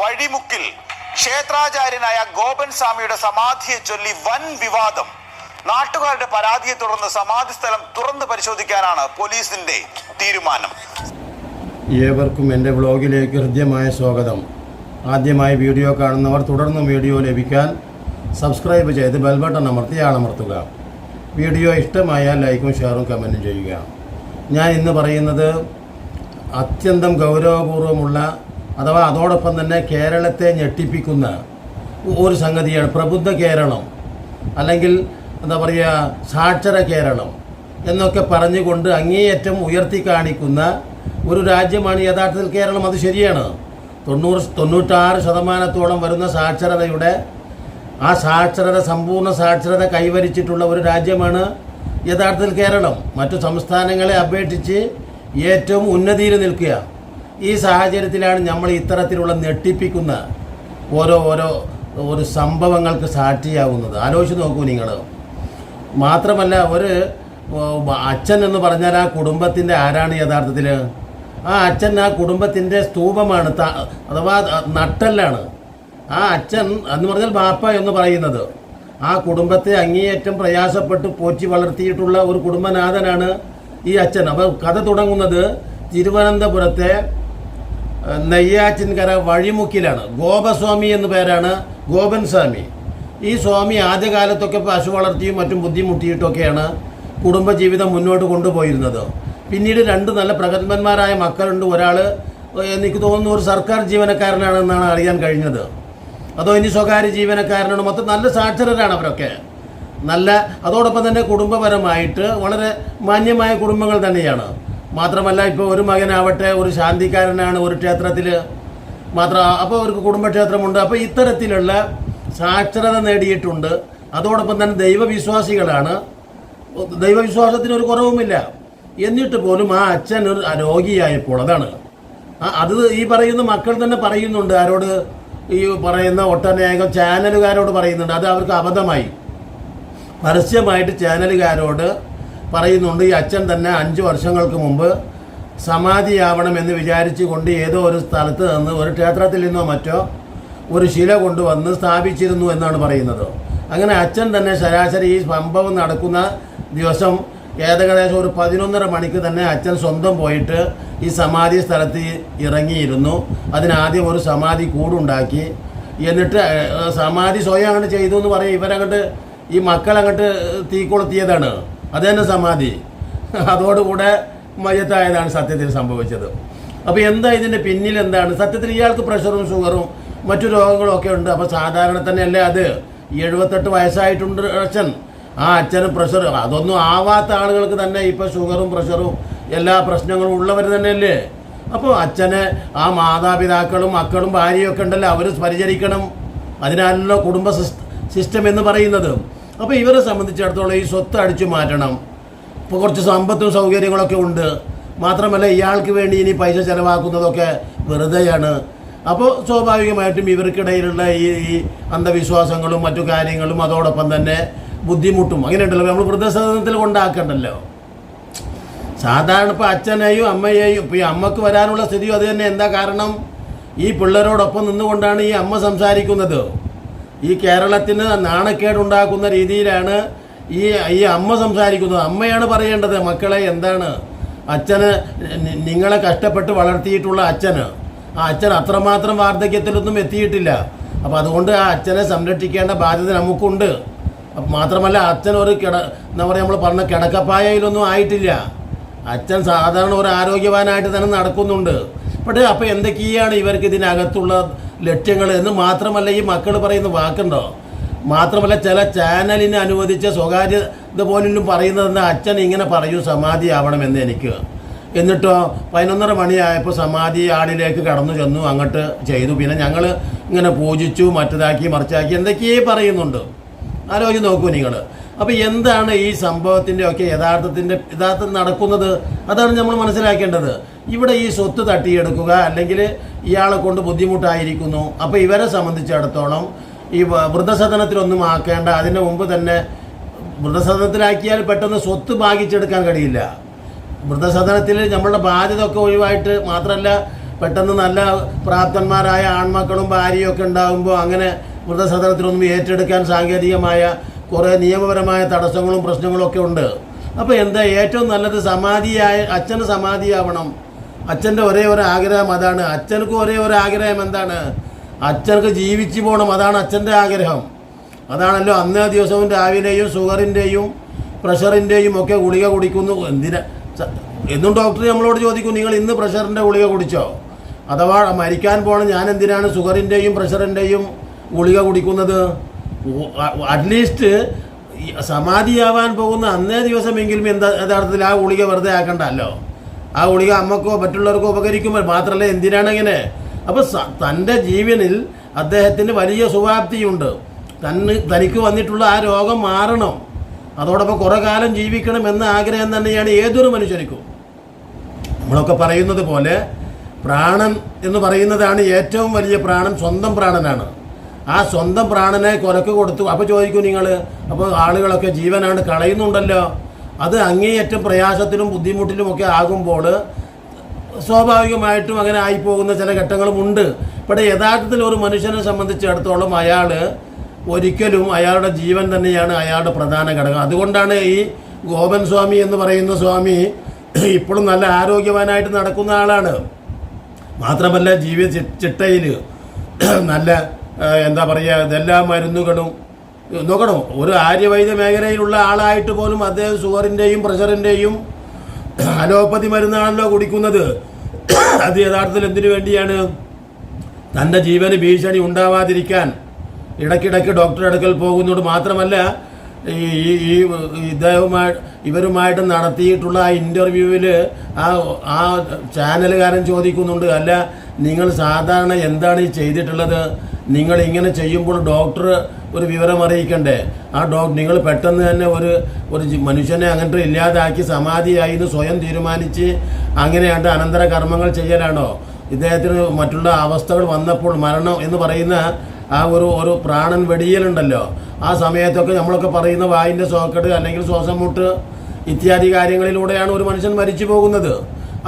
വഴിമുക്കിൽ ക്ഷേത്രാചാര്യനായ ഗോപൻ സ്വാമിയുടെ സമാധിയെ ചൊല്ലി വൻ വിവാദം. നാട്ടുകാരുടെ പരാതിയെ തുടർന്ന് സമാധി സ്ഥലം തുറന്ന് പരിശോധിക്കാനാണ് പോലീസിന്റെ തീരുമാനം. ഏവർക്കും എന്റെ വ്ളോഗിലേക്ക് ഹൃദ്യമായ സ്വാഗതം. ആദ്യമായി വീഡിയോ കാണുന്നവർ തുടർന്ന് വീഡിയോ ലഭിക്കാൻ സബ്സ്ക്രൈബ് ചെയ്ത് ബെൽബട്ടൺ അമർത്തി ആളമർത്തുക. വീഡിയോ ഇഷ്ടമായാൽ ലൈക്കും ഷെയറും കമന്റും ചെയ്യുക. ഞാൻ ഇന്ന് പറയുന്നത് അത്യന്തം ഗൗരവപൂർവമുള്ള അഥവാ അതോടൊപ്പം തന്നെ കേരളത്തെ ഞെട്ടിപ്പിക്കുന്ന ഒരു സംഗതിയാണ് പ്രബുദ്ധ കേരളം. അല്ലെങ്കിൽ എന്താ പറയുക സാക്ഷര കേരളം എന്നൊക്കെ പറഞ്ഞുകൊണ്ട് അങ്ങേയറ്റം ഉയർത്തി കാണിക്കുന്ന ഒരു രാജ്യമാണ് യഥാർത്ഥത്തിൽ കേരളം. അത് ശരിയാണ്. തൊണ്ണൂറ് തൊണ്ണൂറ്റാറ് ശതമാനത്തോളം വരുന്ന സാക്ഷരതയുടെ ആ സാക്ഷരത സമ്പൂർണ സാക്ഷരത കൈവരിച്ചിട്ടുള്ള ഒരു രാജ്യമാണ് യഥാർത്ഥത്തിൽ കേരളം. മറ്റു സംസ്ഥാനങ്ങളെ അപേക്ഷിച്ച് ഏറ്റവും ഉന്നതിയിൽ നിൽക്കുക. ഈ സാഹചര്യത്തിലാണ് നമ്മൾ ഇത്തരത്തിലുള്ള ഞെട്ടിപ്പിക്കുന്ന ഓരോ ഓരോ ഒരു സംഭവങ്ങൾക്ക് സാക്ഷിയാവുന്നത്. ആലോചിച്ച് നോക്കൂ നിങ്ങൾ. മാത്രമല്ല ഒരു അച്ഛൻ എന്ന് പറഞ്ഞാൽ ആ കുടുംബത്തിന്റെ ആരാണ് യഥാർത്ഥത്തിൽ? ആ അച്ഛൻ ആ കുടുംബത്തിന്റെ സ്തൂപമാണ് അഥവാ നട്ടല്ലാണ്. ആ അച്ഛൻ എന്ന് പറഞ്ഞാൽ ബാപ്പ എന്ന് പറയുന്നത്. ആ കുടുംബത്തെ അങ്ങേയറ്റം പ്രയാസപ്പെട്ട് പോറ്റി വളർത്തിയിട്ടുള്ള ഒരു കുടുംബനാഥനാണ് ഈ അച്ഛൻ. അപ്പോൾ കഥ തുടങ്ങുന്നത് തിരുവനന്തപുരത്തെ നെയ്യാറ്റിൻകര വഴിമുക്കിലാണ്. ഗോപസ്വാമി എന്ന പേരാണ് ഗോപൻ സ്വാമി. ഈ സ്വാമി ആദ്യകാലത്തൊക്കെ പശു വളർത്തിയും മറ്റും ബുദ്ധിമുട്ടിയിട്ടൊക്കെയാണ് കുടുംബജീവിതം മുന്നോട്ട് കൊണ്ടുപോയിരുന്നത്. പിന്നീട് രണ്ട് നല്ല പ്രഗത്ഭന്മാരായ മക്കളുണ്ട്. ഒരാൾ എനിക്ക് തോന്നുന്നു ഒരു സർക്കാർ ജീവനക്കാരനാണെന്നാണ് അറിയാൻ കഴിഞ്ഞത്. അതോ ഇനി സ്വകാര്യ ജീവനക്കാരനാണ്? മൊത്തം നല്ല സാക്ഷരരാണ് അവരൊക്കെ. നല്ല അതോടൊപ്പം തന്നെ കുടുംബപരമായിട്ട് വളരെ മാന്യമായ കുടുംബങ്ങൾ തന്നെയാണ്. മാത്രമല്ല ഇപ്പോൾ ഒരു മകനാവട്ടെ ഒരു ശാന്തിക്കാരനാണ് ഒരു ക്ഷേത്രത്തിൽ മാത്രം അപ്പോൾ അവർക്ക് കുടുംബക്ഷേത്രമുണ്ട്. അപ്പോൾ ഇത്തരത്തിലുള്ള സാക്ഷരത നേടിയിട്ടുണ്ട്. അതോടൊപ്പം തന്നെ ദൈവവിശ്വാസികളാണ്. ദൈവവിശ്വാസത്തിന് ഒരു കുറവുമില്ല. എന്നിട്ട് പോലും ആ അച്ഛൻ ഒരു രോഗിയായപ്പോൾ അതാണ്. അത് ഈ പറയുന്ന മക്കൾ തന്നെ പറയുന്നുണ്ട്. ആരോട് ഈ പറയുന്ന ഒട്ടനേകം ചാനലുകാരോട് പറയുന്നുണ്ട്. അത് അവർക്ക് അബദ്ധമായി. പരസ്യമായിട്ട് ചാനലുകാരോട് പറയുന്നുണ്ട് ഈ അച്ഛൻ തന്നെ അഞ്ച് വർഷങ്ങൾക്ക് മുമ്പ് സമാധിയാവണം എന്ന് വിചാരിച്ചു കൊണ്ട് ഏതോ ഒരു സ്ഥലത്ത് നിന്ന് ഒരു ക്ഷേത്രത്തിൽ നിന്നോ മറ്റോ ഒരു ശില കൊണ്ടുവന്ന് സ്ഥാപിച്ചിരുന്നു എന്നാണ് പറയുന്നത്. അങ്ങനെ അച്ഛൻ തന്നെ ശരാശരി ഈ സംഭവം നടക്കുന്ന ദിവസം ഏകദേശം ഒരു പതിനൊന്നര മണിക്ക് തന്നെ അച്ഛൻ സ്വന്തം പോയിട്ട് ഈ സമാധി സ്ഥലത്ത് ഇറങ്ങിയിരുന്നു. അതിനാദ്യം ഒരു സമാധി കൂടുണ്ടാക്കി. എന്നിട്ട് സമാധി സ്വയം അങ്ങോട്ട് ചെയ്തു എന്ന് പറയും. ഇവരങ്ങോട്ട് ഈ മക്കൾ അങ്ങോട്ട് തീ കൊളുത്തിയതാണ്. അത് സമാധി. അതോടുകൂടെ മയത്തായതാണ് സത്യത്തിൽ സംഭവിച്ചത്. അപ്പോൾ എന്താ ഇതിന്റെ പിന്നിൽ എന്താണ്? സത്യത്തിൽ ഇയാൾക്ക് പ്രഷറും ഷുഗറും മറ്റു രോഗങ്ങളും ഒക്കെ ഉണ്ട്. അപ്പോൾ സാധാരണ തന്നെയല്ലേ അത്? എഴുപത്തെട്ട് വയസ്സായിട്ടുണ്ട് അച്ഛൻ. ആ അച്ഛന് പ്രഷർ അതൊന്നും ആവാത്ത ആളുകൾക്ക് തന്നെ ഇപ്പോൾ ഷുഗറും പ്രഷറും എല്ലാ പ്രശ്നങ്ങളും ഉള്ളവർ തന്നെയല്ലേ? അപ്പോൾ അച്ഛനെ ആ മാതാപിതാക്കളും മക്കളും ഭാര്യയൊക്കെ ഉണ്ടല്ലോ അവർ പരിചരിക്കണം. അതിനാണല്ലോ കുടുംബ സിസ്റ്റം എന്ന് പറയുന്നത്. അപ്പോൾ ഇവരെ സംബന്ധിച്ചിടത്തോളം ഈ സ്വത്ത് അടിച്ചു മാറ്റണം. ഇപ്പോൾ കുറച്ച് സമ്പത്തും സൗകര്യങ്ങളൊക്കെ ഉണ്ട്. മാത്രമല്ല ഇയാൾക്ക് വേണ്ടി ഇനി പൈസ ചിലവാക്കുന്നതൊക്കെ വെറുതെയാണ്. അപ്പോൾ സ്വാഭാവികമായിട്ടും ഇവർക്കിടയിലുള്ള ഈ ഈ അന്ധവിശ്വാസങ്ങളും മറ്റു കാര്യങ്ങളും അതോടൊപ്പം തന്നെ ബുദ്ധിമുട്ടും. അങ്ങനെയുണ്ടല്ലോ. നമ്മൾ വൃദ്ധസദനത്തിൽ കൊണ്ടാക്കണ്ടല്ലോ. സാധാരണ ഇപ്പോൾ അച്ഛനെയും അമ്മയെയും ഇപ്പോൾ ഈ അമ്മയ്ക്ക് വരാനുള്ള സ്ഥിതിയും അത് തന്നെ. എന്താ കാരണം? ഈ പിള്ളേരോടൊപ്പം നിന്നുകൊണ്ടാണ് ഈ അമ്മ സംസാരിക്കുന്നത്. ഈ കേരളത്തിന് നാണക്കേടുണ്ടാക്കുന്ന രീതിയിലാണ് ഈ ഈ അമ്മ സംസാരിക്കുന്നത്. അമ്മയാണ് പറയേണ്ടത് മക്കളെ എന്താണ്? അച്ഛന് നിങ്ങളെ കഷ്ടപ്പെട്ട് വളർത്തിയിട്ടുള്ള അച്ഛന്. ആ അച്ഛൻ അത്രമാത്രം വാർദ്ധക്യത്തിലൊന്നും എത്തിയിട്ടില്ല. അപ്പോൾ അതുകൊണ്ട് ആ അച്ഛനെ സംരക്ഷിക്കേണ്ട ബാധ്യത നമുക്കുണ്ട്. മാത്രമല്ല അച്ഛൻ ഒരു കിട എന്താ പറയുക നമ്മൾ പറഞ്ഞ കിടക്കപ്പായയിലൊന്നും ആയിട്ടില്ല. അച്ഛൻ സാധാരണ ഒരു ആരോഗ്യവാനായിട്ട് തന്നെ നടക്കുന്നുണ്ട്. പക്ഷേ അപ്പോൾ എന്തൊക്കെയാണ് ഇവർക്ക് ഇതിനകത്തുള്ള ലക്ഷ്യങ്ങൾ എന്ന് മാത്രമല്ല ഈ മക്കൾ പറയുന്ന വാക്കുണ്ടോ? മാത്രമല്ല ചില ചാനലിന് അനുവദിച്ച സ്വകാര്യ ഇതുപോലും പറയുന്നത് അച്ഛൻ ഇങ്ങനെ പറയൂ സമാധി ആവണമെന്ന് എനിക്ക്. എന്നിട്ടോ പതിനൊന്നര മണിയായപ്പോൾ സമാധി ആടിലേക്ക് കടന്നു ചെന്നു അങ്ങോട്ട് ചെയ്തു. പിന്നെ ഞങ്ങൾ ഇങ്ങനെ പൂജിച്ചു മറ്റതാക്കി മറിച്ചാക്കി എന്തൊക്കെയേ പറയുന്നുണ്ട്. ആലോചിച്ച് നോക്കൂ നിങ്ങൾ. അപ്പോൾ എന്താണ് ഈ സംഭവത്തിന്റെ ഒക്കെ യഥാർത്ഥത്തിന്റെ യഥാർത്ഥം നടക്കുന്നത്? അതാണ് നമ്മൾ മനസ്സിലാക്കേണ്ടത്. ഇവിടെ ഈ സ്വത്ത് തട്ടിയെടുക്കുക അല്ലെങ്കിൽ ഇയാളെ കൊണ്ട് ബുദ്ധിമുട്ടായിരിക്കുന്നു. അപ്പോൾ ഇവരെ സംബന്ധിച്ചിടത്തോളം ഈ വൃദ്ധസദനത്തിലൊന്നും ആക്കേണ്ട അതിന് മുമ്പ് തന്നെ വൃദ്ധസദനത്തിലാക്കിയാൽ പെട്ടെന്ന് സ്വത്ത് ഭാഗിച്ചെടുക്കാൻ കഴിയില്ല. വൃദ്ധസദനത്തിൽ നമ്മളുടെ ബാധ്യത ഒക്കെ ഒഴിവായിട്ട് മാത്രമല്ല പെട്ടെന്ന് നല്ല പ്രാപ്തന്മാരായ ആൺമക്കളും ഭാര്യയും ഒക്കെ ഉണ്ടാകുമ്പോൾ അങ്ങനെ വൃദ്ധസദനത്തിലൊന്നും ഏറ്റെടുക്കാൻ സാങ്കേതികമായ കുറേ നിയമപരമായ തടസ്സങ്ങളും പ്രശ്നങ്ങളും ഒക്കെ ഉണ്ട്. അപ്പോൾ എന്താ ഏറ്റവും നല്ലത്? സമാധിയായ അച്ഛന് സമാധിയാവണം. അച്ഛന്റെ ഒരേ ഒരു ആഗ്രഹം അതാണ്. അച്ഛനക്ക് ഒരേ ഒരു ആഗ്രഹം എന്താണ്? അച്ഛനക്ക് ജീവിച്ചു പോകണം അതാണ് അച്ഛന്റെ ആഗ്രഹം. അതാണല്ലോ അന്നേ ദിവസവും രാവിലെയും ഷുഗറിന്റെയും പ്രഷറിന്റെയും ഒക്കെ ഗുളിക കുടിക്കുന്നു. എന്തിനാ? എന്നും ഡോക്ടർ നമ്മളോട് ചോദിക്കും നിങ്ങൾ ഇന്ന് പ്രഷറിന്റെ ഗുളിക കുടിച്ചോ? അഥവാ മരിക്കാൻ പോകണം ഞാൻ എന്തിനാണ് ഷുഗറിന്റെയും പ്രഷറിന്റെയും ഗുളിക കുടിക്കുന്നത്? അറ്റ്ലീസ്റ്റ് സമാധിയാവാൻ പോകുന്ന അന്നേ ദിവസമെങ്കിലും എന്താ യഥാർത്ഥത്തിൽ ആ ഗുളിക വെറുതെ ആക്കണ്ടല്ലോ? ആ ഗുളിക അമ്മക്കോ മറ്റുള്ളവർക്കോ ഉപകരിക്കുമ്പോൾ മാത്രമല്ല? എന്തിനാണ് ഇങ്ങനെ അപ്പോൾ തന്റെ ജീവനിൽ അദ്ദേഹത്തിന് വലിയ സുവാപ്തിയുണ്ട്. തന്നെ തനിക്ക് വന്നിട്ടുള്ള ആ രോഗം മാറണം. അതോടൊപ്പം കുറേ കാലം ജീവിക്കണം എന്ന ആഗ്രഹം തന്നെയാണ് ഏതൊരു മനുഷ്യർക്കും. നമ്മളൊക്കെ പറയുന്നത് പോലെ പ്രാണൻ എന്ന് പറയുന്നതാണ് ഏറ്റവും വലിയ പ്രാണൻ സ്വന്തം പ്രാണനാണ്. ആ സ്വന്തം പ്രാണനെ കൊലക്ക് കൊടുത്തു. അപ്പോൾ ചോദിക്കും നിങ്ങൾ അപ്പോൾ ആളുകളൊക്കെ ജീവനാണ് കളയുന്നുണ്ടല്ലോ. അത് അങ്ങേയറ്റം പ്രയാസത്തിലും ബുദ്ധിമുട്ടിലുമൊക്കെ ആകുമ്പോൾ സ്വാഭാവികമായിട്ടും അങ്ങനെ ആയിപ്പോകുന്ന ചില ഘട്ടങ്ങളുമുണ്ട് ഇവിടെ യഥാർത്ഥത്തിൽ ഒരു മനുഷ്യനെ സംബന്ധിച്ചിടത്തോളം അയാൾ ഒരിക്കലും അയാളുടെ ജീവൻ തന്നെയാണ് അയാളുടെ പ്രധാന ഘടകം. അതുകൊണ്ടാണ് ഈ ഗോപൻ സ്വാമി എന്ന് പറയുന്ന സ്വാമി ഇപ്പോഴും നല്ല ആരോഗ്യവാനായിട്ട് നടക്കുന്ന ആളാണ്. മാത്രമല്ല ജീവിത ചിട്ടയിൽ നല്ല എന്താ പറയുക ഇതെല്ലാ മരുന്നുകളും നോക്കണം? ഒരു ആര്യവൈദ്യ മേഖലയിലുള്ള ആളായിട്ട് പോലും അദ്ദേഹം ഷുഗറിന്റെയും പ്രഷറിന്റെയും അലോപ്പതി മരുന്നാണല്ലോ കുടിക്കുന്നത്. അത് യഥാർത്ഥത്തിൽ എന്തിനു വേണ്ടിയാണ്? തന്റെ ജീവന് ഭീഷണി ഉണ്ടാവാതിരിക്കാൻ ഇടയ്ക്കിടയ്ക്ക് ഡോക്ടറെ അടുക്കൽ പോകുന്നത് മാത്രമല്ല ഈ ഈ- ഇദ്ദേഹവുമായി ഇവരുമായിട്ട് നടത്തിയിട്ടുള്ള ആ ഇന്റർവ്യൂവിൽ ആ ആ ചാനലുകാരൻ ചോദിക്കുന്നുണ്ട്. അല്ല നിങ്ങൾ സാധാരണ എന്താണ് ഈ ചെയ്തിട്ടുള്ളത്? നിങ്ങൾ ഇങ്ങനെ ചെയ്യുമ്പോൾ ഡോക്ടർ ഒരു വിവരം അറിയിക്കണ്ടേ? ആ ഡോക്ടർ നിങ്ങൾ പെട്ടെന്ന് തന്നെ ഒരു ഒരു മനുഷ്യനെ അങ്ങനത്തെ ഇല്ലാതാക്കി സമാധിയായി എന്ന് സ്വയം തീരുമാനിച്ച് അങ്ങനെയാണ്ട് അനന്തര കർമ്മങ്ങൾ ചെയ്യലാണോ? ഇദ്ദേഹത്തിന് മറ്റുള്ള അവസ്ഥകൾ വന്നപ്പോൾ മരണം എന്ന് പറയുന്ന ആ ഒരു ഒരു പ്രാണൻ വെടിയലുണ്ടല്ലോ. ആ സമയത്തൊക്കെ നമ്മളൊക്കെ പറയുന്ന വായിന്റെ സോക്കട്ട് അല്ലെങ്കിൽ ശ്വാസം മുട്ട് ഇത്യാദി കാര്യങ്ങളിലൂടെയാണ് ഒരു മനുഷ്യൻ മരിച്ചു പോകുന്നത്.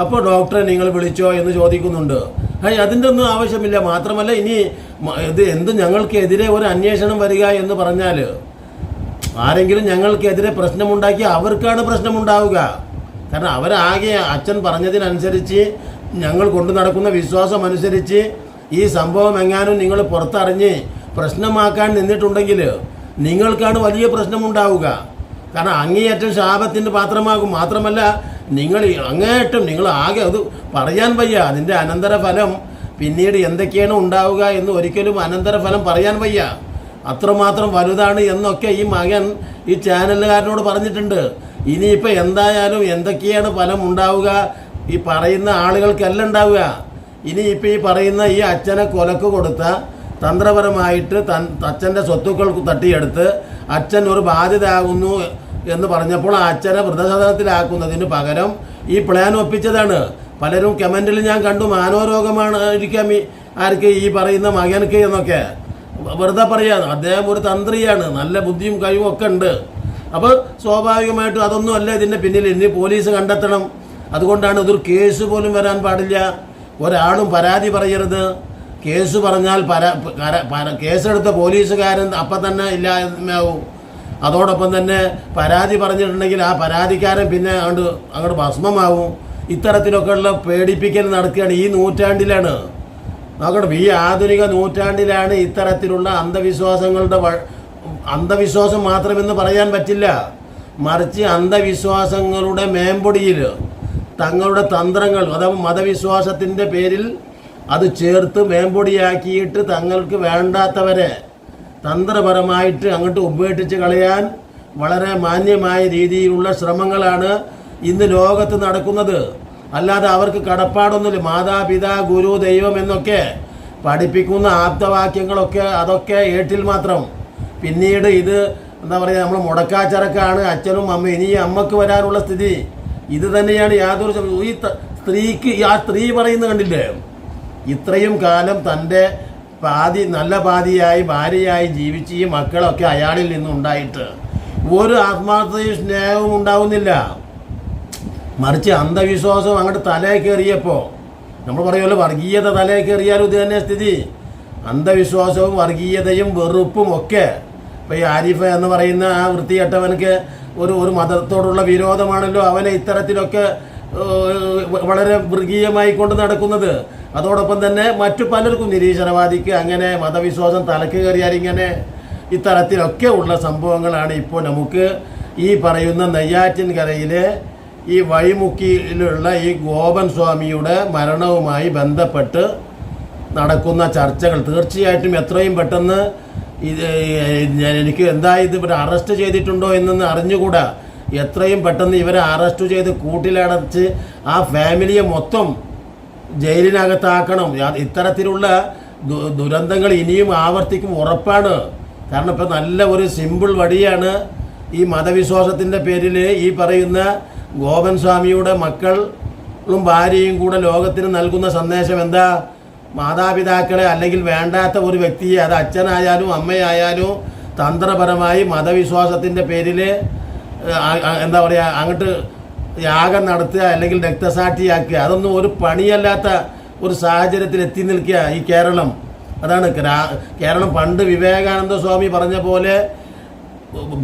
അപ്പോൾ ഡോക്ടറെ നിങ്ങൾ വിളിച്ചോ എന്ന് ചോദിക്കുന്നുണ്ട്. അതിന്റെ ഒന്നും ആവശ്യമില്ല. മാത്രമല്ല ഇനി ഇത് എന്ത് ഞങ്ങൾക്കെതിരെ ഒരു അന്വേഷണം വരിക എന്ന് പറഞ്ഞാൽ ആരെങ്കിലും ഞങ്ങൾക്കെതിരെ പ്രശ്നമുണ്ടാക്കി അവർക്കാണ് പ്രശ്നമുണ്ടാവുക. കാരണം അവരാകെ അച്ഛൻ പറഞ്ഞതിനനുസരിച്ച് ഞങ്ങൾ കൊണ്ടു നടക്കുന്ന വിശ്വാസം അനുസരിച്ച് ഈ സംഭവം എങ്ങാനും നിങ്ങൾ പുറത്തറിഞ്ഞ് പ്രശ്നമാക്കാൻ നിന്നിട്ടുണ്ടെങ്കിൽ നിങ്ങൾക്കാണ് വലിയ പ്രശ്നമുണ്ടാവുക. കാരണം അങ്ങേയറ്റം ശാപത്തിന്റെ പാത്രമാകും. മാത്രമല്ല നിങ്ങൾ അങ്ങേയറ്റം നിങ്ങൾ ആകെ അത് പറയാൻ വയ്യ. അതിന്റെ അനന്തരഫലം പിന്നീട് എന്തൊക്കെയാണ് ഉണ്ടാവുക എന്ന് ഒരിക്കലും അനന്തരഫലം പറയാൻ വയ്യ. അത്രമാത്രം വലുതാണ് എന്നൊക്കെ ഈ മകൻ ഈ ചാനലുകാരനോട് പറഞ്ഞിട്ടുണ്ട്. ഇനിയിപ്പോൾ എന്തായാലും എന്തൊക്കെയാണ് ഫലം ഉണ്ടാവുക? ഈ പറയുന്ന ആളുകൾക്കല്ല ഉണ്ടാവുക. ഇനിയിപ്പോൾ ഈ പറയുന്ന ഈ അച്ഛനെ കൊലക്ക് കൊടുത്ത തന്ത്രപരമായിട്ട് തൻ അച്ഛന്റെ സ്വത്തുക്കൾ തട്ടിയെടുത്ത് അച്ഛൻ ഒരു ബാധ്യതയാകുന്നു എന്ന് പറഞ്ഞപ്പോൾ അച്ഛനെ വൃദ്ധസദനത്തിലാക്കുന്നതിന് പകരം ഈ പ്ലാൻ ഒപ്പിച്ചതാണ്. പലരും കമന്റിൽ ഞാൻ കണ്ടു മാനവരോഗമാണ് ഇരിക്കാം ആർക്ക് ഈ പറയുന്ന മകനക്ക് എന്നൊക്കെ. വെറുതെ പറയാം അദ്ദേഹം ഒരു തന്ത്രിയാണ് നല്ല ബുദ്ധിയും കഴിവും ഒക്കെ ഉണ്ട്. അപ്പോൾ സ്വാഭാവികമായിട്ടും അതൊന്നും അല്ല ഇതിന്റെ പിന്നിൽ ഇനി പോലീസ് കണ്ടെത്തണം. അതുകൊണ്ടാണ് ഇതൊരു കേസ് പോലും വരാൻ പാടില്ല. ഒരാളും പരാതി പറയരുത്. കേസ് പറഞ്ഞാൽ പരാ കേസെടുത്ത പോലീസുകാരൻ അപ്പം തന്നെ ഇല്ലായ്മയാവും. അതോടൊപ്പം തന്നെ പരാതി പറഞ്ഞിട്ടുണ്ടെങ്കിൽ ആ പരാതിക്കാരൻ പിന്നെ അങ്ങോട്ട് അങ്ങോട്ട് ഭസ്മമാവും. ഇത്തരത്തിലൊക്കെയുള്ള പേടിപ്പിക്കൽ നടക്കുകയാണ് ഈ നൂറ്റാണ്ടിലാണ്. നോക്കണം ഈ ആധുനിക നൂറ്റാണ്ടിലാണ് ഇത്തരത്തിലുള്ള അന്ധവിശ്വാസങ്ങളുടെ അന്ധവിശ്വാസം മാത്രമെന്ന് പറയാൻ പറ്റില്ല. മറിച്ച് അന്ധവിശ്വാസങ്ങളുടെ മേമ്പൊടിയിൽ തങ്ങളുടെ തന്ത്രങ്ങൾ അഥവാ മതവിശ്വാസത്തിന്റെ പേരിൽ അത് ചേർത്ത് മേമ്പൊടിയാക്കിയിട്ട് തങ്ങൾക്ക് വേണ്ടാത്തവരെ തന്ത്രപരമായിട്ട് അങ്ങോട്ട് ഉപേക്ഷിച്ച് കളയാൻ വളരെ മാന്യമായ രീതിയിലുള്ള ശ്രമങ്ങളാണ് ഇന്ന് ലോകത്ത് നടക്കുന്നത്. അല്ലാതെ അവർക്ക് കടപ്പാടൊന്നുമില്ല. മാതാപിതാ ഗുരു ദൈവം എന്നൊക്കെ പഠിപ്പിക്കുന്ന ആപ്തവാക്യങ്ങളൊക്കെ അതൊക്കെ ഏട്ടിൽ മാത്രം. പിന്നീട് ഇത് എന്താ പറയുക നമ്മൾ മുടക്കാച്ചരക്കാണ് അച്ഛനും അമ്മയും ഇനി അമ്മയ്ക്ക് വരാനുള്ള സ്ഥിതി. ഇത് തന്നെയാണ് യാതൊരു ഈ സ്ത്രീക്ക് ആ സ്ത്രീ പറയുന്നത് കണ്ടില്ലേ? ഇത്രയും കാലം തന്റെ പാതി നല്ല പാതിയായി ഭാര്യയായി ജീവിച്ച് ഈ മക്കളൊക്കെ അയാളിൽ നിന്നുണ്ടായിട്ട്. ഒരു ആത്മാർത്ഥതയും സ്നേഹവും ഉണ്ടാവുന്നില്ല. മറിച്ച് അന്ധവിശ്വാസം അങ്ങോട്ട് തലേ കയറിയപ്പോൾ നമ്മൾ പറയുമല്ലോ വർഗീയത തലേ കയറിയാലും ഇത് തന്നെ സ്ഥിതി. അന്ധവിശ്വാസവും വർഗീയതയും വെറുപ്പും ഒക്കെ ഇപ്പം ഈ ആരിഫ എന്ന് പറയുന്ന ആ വൃത്തികെട്ടവനക്ക് ഒരു ഒരു മതത്തോടുള്ള വിരോധമാണല്ലോ അവനെ ഇത്തരത്തിലൊക്കെ വളരെ വൃഗീയമായി കൊണ്ട് നടക്കുന്നത്. അതോടൊപ്പം തന്നെ മറ്റു പലർക്കും നിരീശ്വരവാദിക്ക് അങ്ങനെ മതവിശ്വാസം തലക്ക് കയറിയാൽ ഇങ്ങനെ ഇത്തരത്തിലൊക്കെ ഉള്ള സംഭവങ്ങളാണ് ഇപ്പോൾ നമുക്ക് ഈ പറയുന്ന നെയ്യാറ്റിൻകരയിലെ ഈ വഴിമുക്കിയിലുള്ള ഈ ഗോപൻ സ്വാമിയുടെ മരണവുമായി ബന്ധപ്പെട്ട് നടക്കുന്ന ചർച്ചകൾ. തീർച്ചയായിട്ടും എത്രയും പെട്ടെന്ന് ഇത് എനിക്ക് എന്താ ഇത് അറസ്റ്റ് ചെയ്തിട്ടുണ്ടോ എന്നൊന്ന് അറിഞ്ഞുകൂടാ. എത്രയും പെട്ടെന്ന് ഇവരെ അറസ്റ്റ് ചെയ്ത് കൂട്ടിലടച്ച് ആ ഫാമിലിയെ മൊത്തം ജയിലിനകത്താക്കണം. ഇത്തരത്തിലുള്ള ദുരന്തങ്ങൾ ഇനിയും ആവർത്തിക്കും ഉറപ്പാണ്. കാരണം ഇപ്പം നല്ല ഒരു സിമ്പിൾ വഴിയാണ് ഈ മതവിശ്വാസത്തിന്റെ പേരിൽ ഈ പറയുന്ന ഗോപൻ സ്വാമിയുടെ മക്കളും ഭാര്യയും കൂടെ ലോകത്തിന് നൽകുന്ന സന്ദേശം എന്താ? മാതാപിതാക്കളെ അല്ലെങ്കിൽ വേണ്ടാത്ത ഒരു വ്യക്തിയെ അത് അച്ഛനായാലും അമ്മയായാലും തന്ത്രപരമായി മതവിശ്വാസത്തിന്റെ പേരിൽ എന്താ പറയുക അങ്ങോട്ട് യാഗം നടത്തുക അല്ലെങ്കിൽ രക്തസാക്ഷിയാക്കുക അതൊന്നും ഒരു പണിയല്ലാത്ത ഒരു സാഹചര്യത്തിൽ എത്തി നിൽക്കുക ഈ കേരളം. അതാണ് കേരളം പണ്ട് വിവേകാനന്ദ സ്വാമി പറഞ്ഞ പോലെ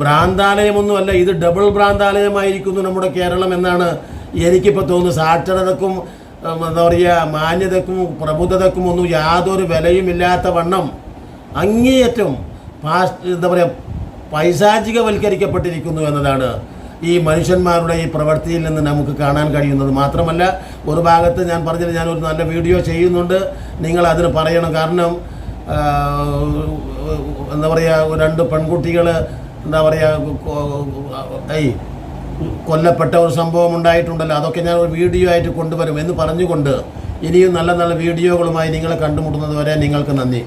ഭ്രാന്താലയമൊന്നുമല്ല ഇത് ഡബിൾ ഭ്രാന്താലയമായിരിക്കുന്നു നമ്മുടെ കേരളം എന്നാണ് എനിക്കിപ്പോൾ തോന്നുന്നത്. സാക്ഷരതക്കും എന്താ പറയുക മാന്യതക്കും പ്രബുദ്ധതക്കും ഒന്നും യാതൊരു വിലയുമില്ലാത്ത വണ്ണം അങ്ങേയറ്റം എന്താ പറയുക പൈശാചികവൽക്കരിക്കപ്പെട്ടിരിക്കുന്നു എന്നതാണ് ഈ മനുഷ്യന്മാരുടെ ഈ പ്രവൃത്തിയിൽ നിന്ന് നമുക്ക് കാണാൻ കഴിയുന്നത് മാത്രമല്ല ഒരു ഭാഗത്ത് ഞാൻ പറഞ്ഞത് ഒരു നല്ല വീഡിയോ ചെയ്യുന്നുണ്ട്. നിങ്ങൾ അതിന് പറയണം. കാരണം എന്താ പറയുക രണ്ട് പെൺകുട്ടികൾ എന്താ പറയുക ഈ കൊല്ലപ്പെട്ട ഒരു സംഭവം ഉണ്ടായിട്ടുണ്ടല്ലോ. അതൊക്കെ ഞാൻ ഒരു വീഡിയോ ആയിട്ട് കൊണ്ടുവരും എന്ന് പറഞ്ഞുകൊണ്ട് ഇനിയും നല്ല നല്ല വീഡിയോകളുമായി നിങ്ങളെ കണ്ടുമുട്ടുന്നത് വരെ നിങ്ങൾക്ക് നന്ദി.